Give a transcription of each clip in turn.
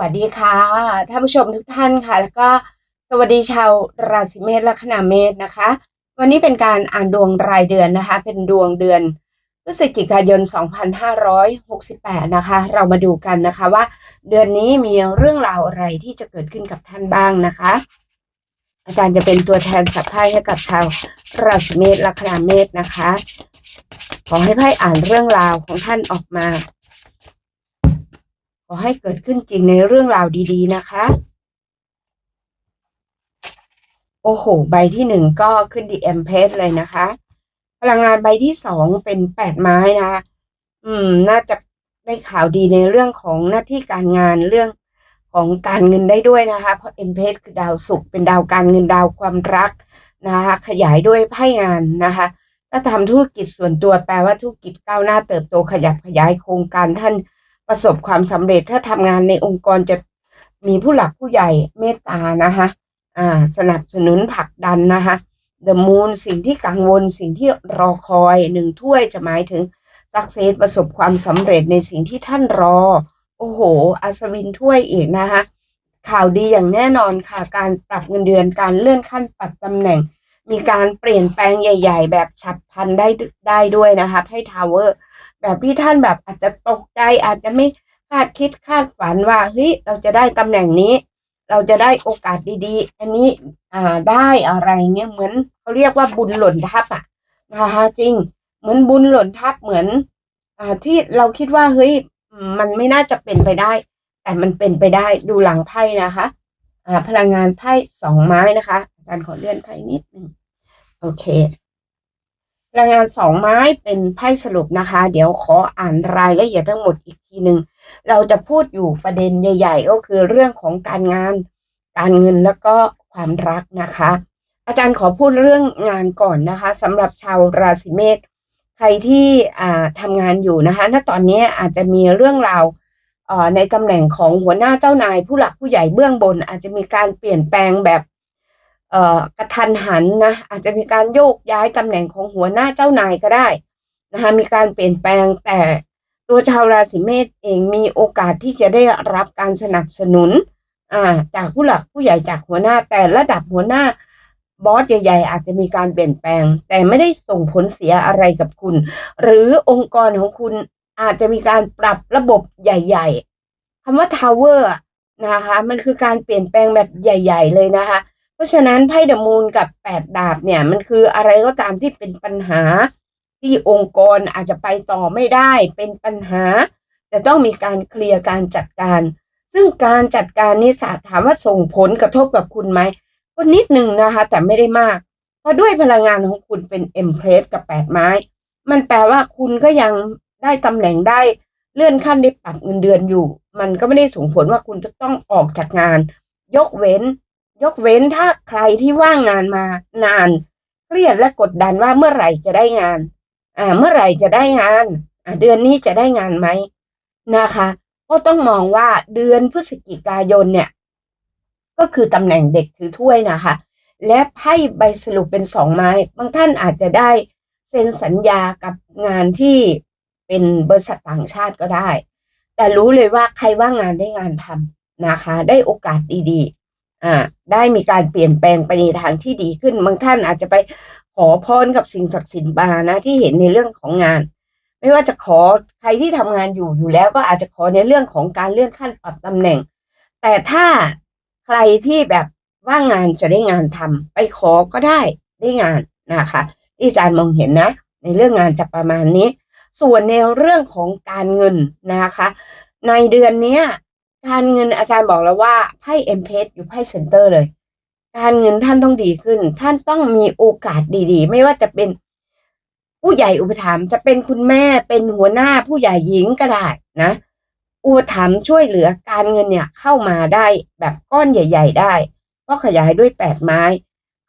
วัสดีค่ะท่านผู้ชมทุกท่านค่ะ แล้วก็สวัสดีชาวราศีเมษและคณาเมษนะคะ วันนี้เป็นการอ่านดวงรายเดือนนะคะ เป็นดวงเดือนพฤศจิกายน 2568 นะคะ เรามาดูกันนะคะว่า เดือนนี้มีเรื่องราวอะไรที่จะเกิดขึ้นกับท่านบ้างนะคะ อาจารย์จะเป็นตัวแทนสัพไพ่ให้กับชาวราศีเมษและคณาเมษนะคะ ขอให้ไพ่อ่านเรื่องราวของท่านออกมา อให้เกิดขึ้นจริงในเรื่องราวดีๆนะคะ โอ้โห ใบที่หนึ่งก็ขึ้นดีเอ็มเพสเลยนะคะ พลังงานใบที่สองเป็นแปดไม้นะคะ อืม น่าจะได้ข่าวดีในเรื่องของหน้าที่การงานเรื่องของการเงินได้ด้วยนะคะ เพราะเอ็มเพสคือดาวศุกร์เป็นดาวการเงินดาวความรักนะคะ ขยายด้วยไพ่งานนะคะถ้าทำธุรกิจส่วนตัวแปลว่าธุรกิจก้าวหน้าเติบโตขยับขยายโครงการท่าน ประสบความสำเร็จถ้าทำงานในองค์กรจะมีผู้หลักผู้ใหญ่เมตตานะคะอ่าสนับสนุนผลักดันนะคะเดอะมูนสิ่งที่กังวลสิ่งที่รอคอยหนึ่งถ้วยจะหมายถึงสักเซสประสบความสำเร็จในสิ่งที่ท่านรอ โอ้โห อัศวินถ้วยอีกนะคะข่าวดีอย่างแน่นอนค่ะ การปรับเงินเดือนการเลื่อนขั้นปรับตำแหน่ง มีการเปลี่ยนแปลงใหญ่ ๆ แบบฉับพลันได้ได้ด้วยนะคะให้ทาวเวอร์ แบบที่ท่านแบบอาจจะตกใจอาจจะไม่คาดคิดคาดฝันว่าเฮ้ยเราจะได้ตำแหน่งนี้ เราจะได้โอกาสดีๆ อันนี้อ่าได้อะไรเงี้ยเหมือนเขาเรียกว่าบุญหล่นทับอะนะคะจริง เหมือนบุญหล่นทับเหมือนอ่าที่เราคิดว่าเฮ้ยมันไม่น่าจะเป็นไปได้ แต่มันเป็นไปได้ดูหลังไพ่นะคะอ่าพลังงานไพ่สองไม้นะคะอาจารย์ขอเลื่อนไพ่นิดนึงโอเค พลังานสองไม้เป็นไพ่สรุปนะคะ เดี๋ยวขออ่านรายละเอียดทั้งหมดอีกทีหนึ่งเราจะพูดอยู่ประเด็นใหญ่ ๆ ก็คือเรื่องของการงาน การเงินแล้วก็ความรักนะคะ อาจารย์ขอพูดเรื่องงานก่อนนะคะสำหรับชาวราศีเมษใครที่อ่าทำงานอยู่นะคะณตอนนี้อาจจะมีเรื่องราวในตำแหน่งของหัวหน้าเจ้านายผู้หลักผู้ใหญ่เบื้องบน อาจจะมีการเปลี่ยนแปลงแบบ กระทันหันนะอาจจะมีการโยกย้ายตำแหน่งของหัวหน้าเจ้านายก็ได้นะคะมีการเปลี่ยนแปลงแต่ตัวชาวราศีเมษเองมีโอกาสที่จะได้รับการสนับสนุนจากผู้หลักผู้ใหญ่จากหัวหน้าแต่ระดับหัวหน้าบอสใหญ่ ๆ อาจจะมีการเปลี่ยนแปลง แต่ไม่ได้ส่งผลเสียอะไรกับคุณ หรือองค์กรของคุณอาจจะมีการปรับระบบใหญ่ ๆคำว่าทาวเวอร์นะคะมันคือการเปลี่ยนแปลงแบบใหญ่ ๆ เลยนะคะ ราะฉะนั้นไพ่เดอะมูนกับแปดดาบเนี่ยมันคืออะไรก็ตามที่เป็นปัญหาที่องค์กรอาจจะไปต่อไม่ได้เป็นปัญหา จะต้องมีการเคลียร์การจัดการ ซึ่งการจัดการนี้สาถามว่าส่งผลกระทบกับคุณไหมก็นิดหนึ่งนะคะ แต่ไม่ได้มาก เพราะด้วยพลังงานของคุณเป็นเอ็มเพรสกับแปดไม้ มันแปลว่าคุณก็ยังได้ตำแหน่งได้เลื่อนขั้นได้ปรับเงินเดือนอยู่ มันก็ไม่ได้ส่งผลว่าคุณจะต้องออกจากงาน ยกเว้น ยกเว้นถ้าใครที่ว่างงานมานานเครียดและกดดันว่าเมื่อไหร่จะได้งาน อ่า เมื่อไหร่จะได้งาน อ่า เดือนนี้จะได้งานไหมนะคะ ก็ต้องมองว่าเดือนพฤศจิกายนเนี่ย ก็คือตำแหน่งเด็กถือถ้วยนะคะ และไพ่ใบสรุปเป็นสองไม้ บางท่านอาจจะได้เซ็นสัญญากับงานที่เป็นบริษัทต่างชาติก็ได้ แต่รู้เลยว่าใครว่างงานได้งานทำนะคะ ได้โอกาสดีๆ อ่าได้มีการเปลี่ยนแปลงไปในทางที่ดีขึ้น บางท่านอาจจะไปขอพรกับสิ่งศักดิ์สิทธิ์มานะที่เห็นในเรื่องของงาน ไม่ว่าจะขอใครที่ทำงานอยู่อยู่แล้วก็อาจจะขอในเรื่องของการเลื่อนขั้นปรับตำแหน่ง แต่ถ้าใครที่แบบว่างงานจะได้งานทำไปขอก็ได้ได้งานนะคะที่อาจารย์มองเห็นนะ ในเรื่องงานจะประมาณนี้ ส่วนในเรื่องของการเงินนะคะ ในเดือนนี้ การเงินอาจารย์บอกแล้วว่าไพ่เอ็มเพสอยู่ไพ่เซ็นเตอร์เลย การเงินท่านต้องดีขึ้น ท่านต้องมีโอกาสดีๆ ไม่ว่าจะเป็นผู้ใหญ่อุปถัมภ์จะเป็นคุณแม่เป็นหัวหน้าผู้ใหญ่หญิงก็ได้นะอุปถัมภ์ช่วยเหลือการเงินเนี่ยเข้ามาได้แบบก้อนใหญ่ ๆ ได้ ก็ขยายด้วยแปดไม้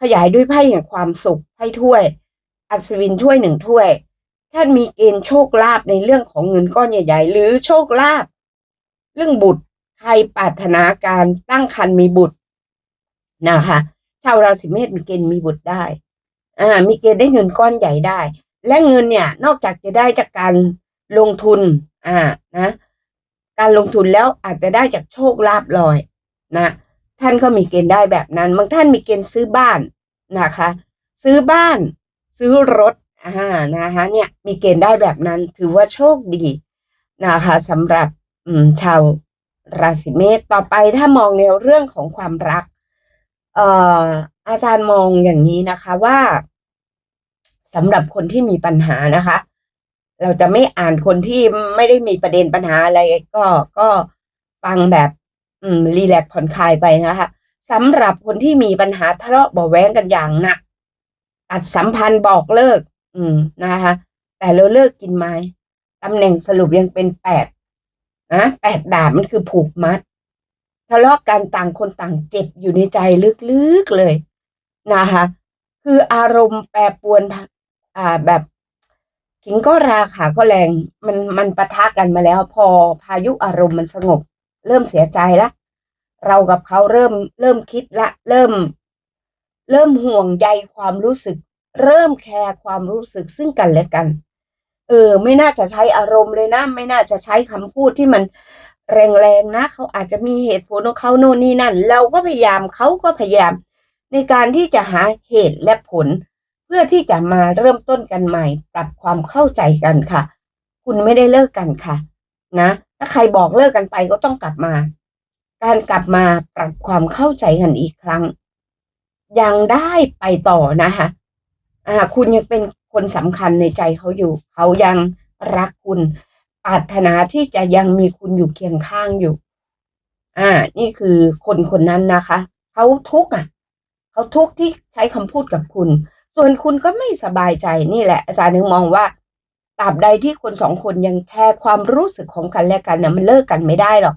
ขยายด้วยไพ่แห่งความสุขไพ่ถ้วย อัศวินถ้วยหนึ่งถ้วย ท่านมีเกณฑ์โชคลาภในเรื่องของเงินก้อนใหญ่ ๆ หรือโชคลาภเรื่องบุตร ใครปรารถนาการตั้งครรภ์มีบุตรนะคะชาวราศีเมษมีเกณฑ์มีบุตรได้อ่ามีเกณฑ์ได้เงินก้อนใหญ่ได้ และเงินเนี่ย นอกจากจะได้จากการลงทุน อ่านะ การลงทุนแล้วอาจจะได้จากโชคลาภลอยนะท่านก็มีเกณฑ์ได้แบบนั้นบางท่านมีเกณฑ์ซื้อบ้านนะคะ ซื้อบ้าน ซื้อรถอ่านะคะเนี่ยมีเกณฑ์ได้แบบนั้น ถือว่าโชคดีนะคะสำหรับอืมชาว ราศีเมษต่อไปถ้ามองในเรื่องของความรัก เอ่ออาจารย์มองอย่างนี้นะคะว่าสำหรับคนที่มีปัญหานะคะ เราจะไม่อ่านคนที่ไม่ได้มีประเด็นปัญหาอะไรก็ก็ฟังแบบอืมรีแลกผ่อนคลายไปนะคะสำหรับคนที่มีปัญหาทะเลาะเบาแว้งกันอย่างหนักตัดสัมพันธ์บอกเลิก อืมนะคะ แต่เราเลิกกินไหมตำแหน่งสรุปยังเป็นแปด นะแปดดาบมันคือผูกมัดทะเลาะกันต่างคนต่างเจ็บอยู่ในใจลึกๆเลยนะคะคืออารมณ์แปรปวนอ่าแบบขิงก็ราขาก็แรงมันมันปะทะกันมาแล้ว พอพายุอารมณ์มันสงบ เริ่มเสียใจละเรากับเขาเริ่มเริ่มคิดละ เริ่ม เริ่มห่วงใยความรู้สึก เริ่มแคร์ความรู้สึกซึ่งกันและกัน เออ ไม่น่าจะใช้อารมณ์เลยนะ ไม่น่าจะใช้คำพูดที่มันแรงๆนะ เขาอาจจะมีเหตุผลของเขาโน่นนี่นั่น เราก็พยายามเขาก็พยายาม ในการที่จะหาเหตุและผล เพื่อที่จะมาเริ่มต้นกันใหม่ ปรับความเข้าใจกันค่ะ คุณไม่ได้เลิกกันค่ะ นะ ถ้าใครบอกเลิกกันไปก็ต้องกลับมา การกลับมาปรับความเข้าใจกันอีกครั้ง ยังได้ไปต่อนะคะอ่าคุณยังเป็น คนสำคัญในใจเขาอยู่ เขายังรักคุณปรารถนาที่จะยังมีคุณอยู่เคียงข้างอยู่ อ่า นี่คือคนคนนั้นนะคะ เขาทุกข์อะ เขาทุกข์ที่ใช้คำพูดกับคุณ ส่วนคุณก็ไม่สบายใจนี่แหละ อาจารย์ถึงมองว่าตราบใดที่คนสองคนยังแคร์ความรู้สึกของกันและกันเนี่ยมันเลิกกันไม่ได้หรอก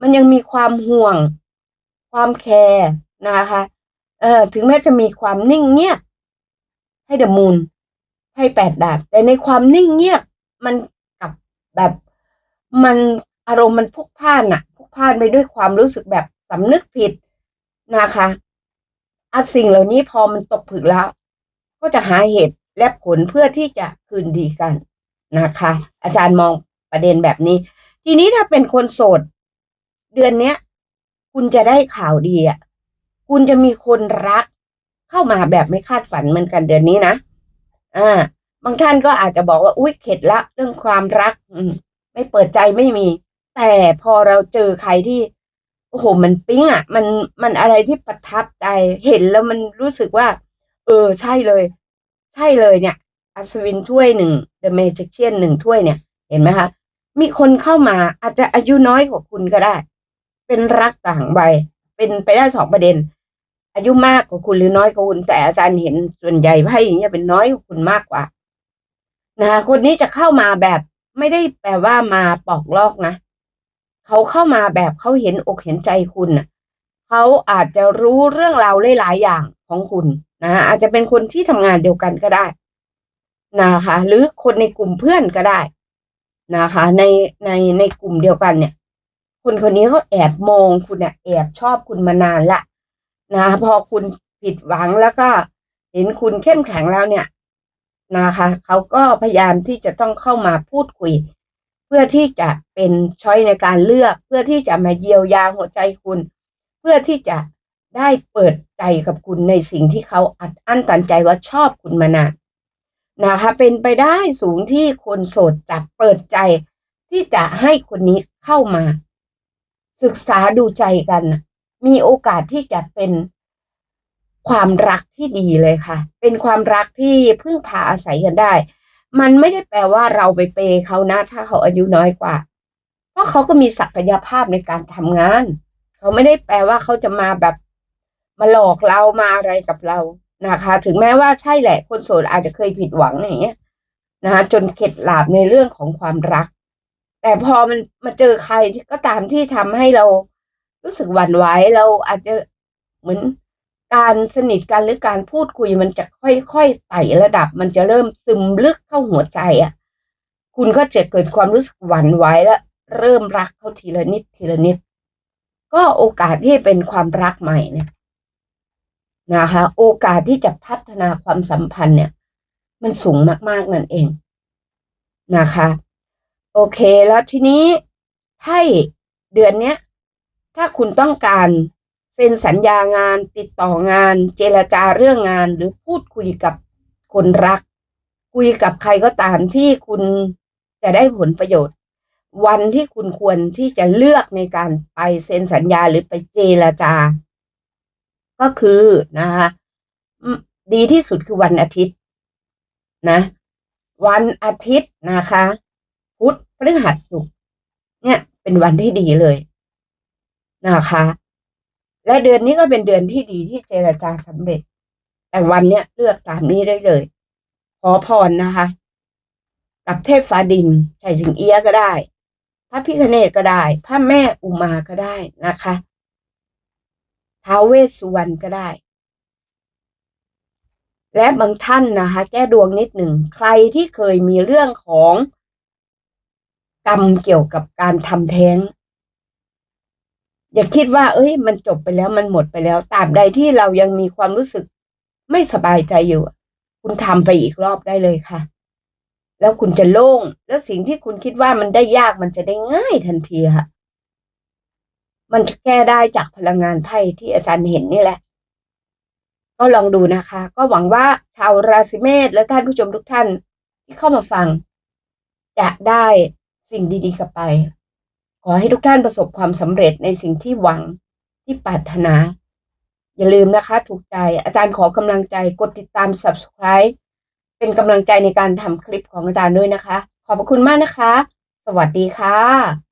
มันยังมีความห่วง ความแคร์นะคะ เออถึงแม้จะมีความนิ่งเงียบให้เดอะมูน ให้แปดดาบ แต่ในความนิ่งเงียบมันกับแบบมันอารมณ์มันพุกพ่านอะพุกพ่านไปด้วยความรู้สึกแบบสำนึกผิดนะคะอะสิ่งเหล่านี้พอมันตกผึกแล้ว ก็จะหาเหตุและผลเพื่อที่จะคืนดีกันนะคะ อาจารย์มองประเด็นแบบนี้ ทีนี้ถ้าเป็นคนโสด เดือนเนี้ย คุณจะได้ข่าวดีอะคุณจะมีคนรักเข้ามาแบบไม่คาดฝันเหมือนกันเดือนนี้นะ อ่าบางท่านก็อาจจะบอกว่าอุ้ยเข็ดละเรื่องความรักอืมไม่เปิดใจไม่มี แต่พอเราเจอใครที่โอ้โหมันปิ๊งอะ มันมันอะไรที่ประทับใจเห็นแล้วมันรู้สึกว่า เออใช่เลย ใช่เลยเนี่ย อัศวินถ้วยหนึ่งเดอะเมจิกเชียนหนึ่งถ้วยเนี่ย เห็นไหมคะ มีคนเข้ามาอาจจะอายุน้อยกว่าคุณก็ได้ เป็นรักต่างวัยเป็นไปได้สองประเด็น อายุมากกว่าคุณหรือน้อยกว่าคุณ แต่อาจารย์เห็นส่วนใหญ่ไพ่อย่างเงี้ยเป็นน้อยกว่าคุณมากกว่านะคะคนนี้จะเข้ามาแบบไม่ได้แปลว่ามาปอกลอกนะเขาเข้ามาแบบเขาเห็นอกเห็นใจคุณน่ะเขาอาจจะรู้เรื่องราวหลายๆอย่างของคุณนะอาจจะเป็นคนที่ทำงานเดียวกันก็ได้นะคะ หรือคนในกลุ่มเพื่อนก็ได้นะคะ ในในในกลุ่มเดียวกันเนี่ย คนคนนี้เขาแอบมองคุณเนี่ยแอบชอบคุณมานานละ นะ พอคุณผิดหวังแล้วก็เห็นคุณเข้มแข็งแล้วเนี่ยนะคะเขาก็พยายามที่จะต้องเข้ามาพูดคุย เพื่อที่จะเป็นช้อยในการเลือก เพื่อที่จะมาเยียวยาหัวใจคุณ เพื่อที่จะได้เปิดใจกับคุณในสิ่งที่เขาอัดอั้นตันใจว่าชอบคุณมานานนะคะเป็นไปได้สูงที่คนโสดจะเปิดใจที่จะให้คนนี้เข้ามา ศึกษาดูใจกัน มีโอกาสที่จะเป็นความรักที่ดีเลยค่ะ เป็นความรักที่พึ่งพาอาศัยกันได้ มันไม่ได้แปลว่าเราไปเปย์เขานะ ถ้าเขาอายุน้อยกว่า เพราะเขาก็มีศักยภาพในการทำงาน เขาไม่ได้แปลว่าเขาจะมาแบบมาหลอกเรามาอะไรกับเรานะคะ ถึงแม้ว่าใช่แหละ คนโสดอาจจะเคยผิดหวังอย่างเงี้ยนะคะจนเข็ดหลาบในเรื่องของความรัก แต่พอมันมาเจอใครก็ตามที่ทำให้เรา รู้สึกหวั่นไหวเราอาจจะเหมือนการสนิทกันหรือการพูดคุยมันจะค่อยๆไต่ระดับ มันจะเริ่มซึมลึกเข้าหัวใจอะ คุณก็จะเกิดความรู้สึกหวั่นไหวแล้วเริ่มรักเขาทีละนิดทีละนิด ก็โอกาสที่เป็นความรักใหม่เนี่ยนะคะโอกาสที่จะพัฒนาความสัมพันธ์เนี่ย มันสูงมากๆนั่นเองนะคะ โอเคแล้วทีนี้ไพ่เดือนเนี้ย ถ้าคุณต้องการเซ็นสัญญางาน ติดต่องาน เจรจาเรื่องงาน หรือพูดคุยกับคนรัก คุยกับใครก็ตามที่คุณจะได้ผลประโยชน์ วันที่คุณควรที่จะเลือกในการไปเซ็นสัญญาหรือไปเจรจา ก็คือนะคะดีที่สุดคือวันอาทิตย์นะ วันอาทิตย์นะคะ พุธพฤหัสศุกร์เนี่ยเป็นวันที่ดีเลย นะคะ และเดือนนี้ก็เป็นเดือนที่ดีที่เจรจาสำเร็จ แต่วันเนี้ยเลือกตามนี้ได้เลย ขอพรนะคะ กับเทพฟ้าดินชัยสิงเอียก็ได้ พระพิคเนตก็ได้ พระแม่อุมาก็ได้นะคะท้าวเวสสุวรรณก็ได้ และบางท่านนะคะ แก้ดวงนิดหนึ่ง ใครที่เคยมีเรื่องของกรรมเกี่ยวกับการทำแท้ง อย่าคิดว่า เอ้ย มันจบไปแล้วมันหมดไปแล้วตราบใดที่เรายังมีความรู้สึกไม่สบายใจอยู่ คุณทำไปอีกรอบได้เลยค่ะ แล้วคุณจะโล่ง แล้วสิ่งที่คุณคิดว่ามันได้ยากมันจะได้ง่ายทันทีค่ะ มันจะแก้ได้จากพลังงานไพ่ที่อาจารย์เห็นนี่แหละ ก็ลองดูนะคะ ก็หวังว่าชาวราศีเมษและท่านผู้ชมทุกท่านที่เข้ามาฟัง จะได้สิ่งดีๆกลับไป ขอให้ทุกท่านประสบความสำเร็จในสิ่งที่หวังที่ปรารถนา อย่าลืมนะคะ ถูกใจอาจารย์ขอกำลังใจกดติดตาม subscribe เป็นกำลังใจในการทำคลิปของอาจารย์ด้วยนะคะ ขอบพระคุณมากนะคะ สวัสดีค่ะ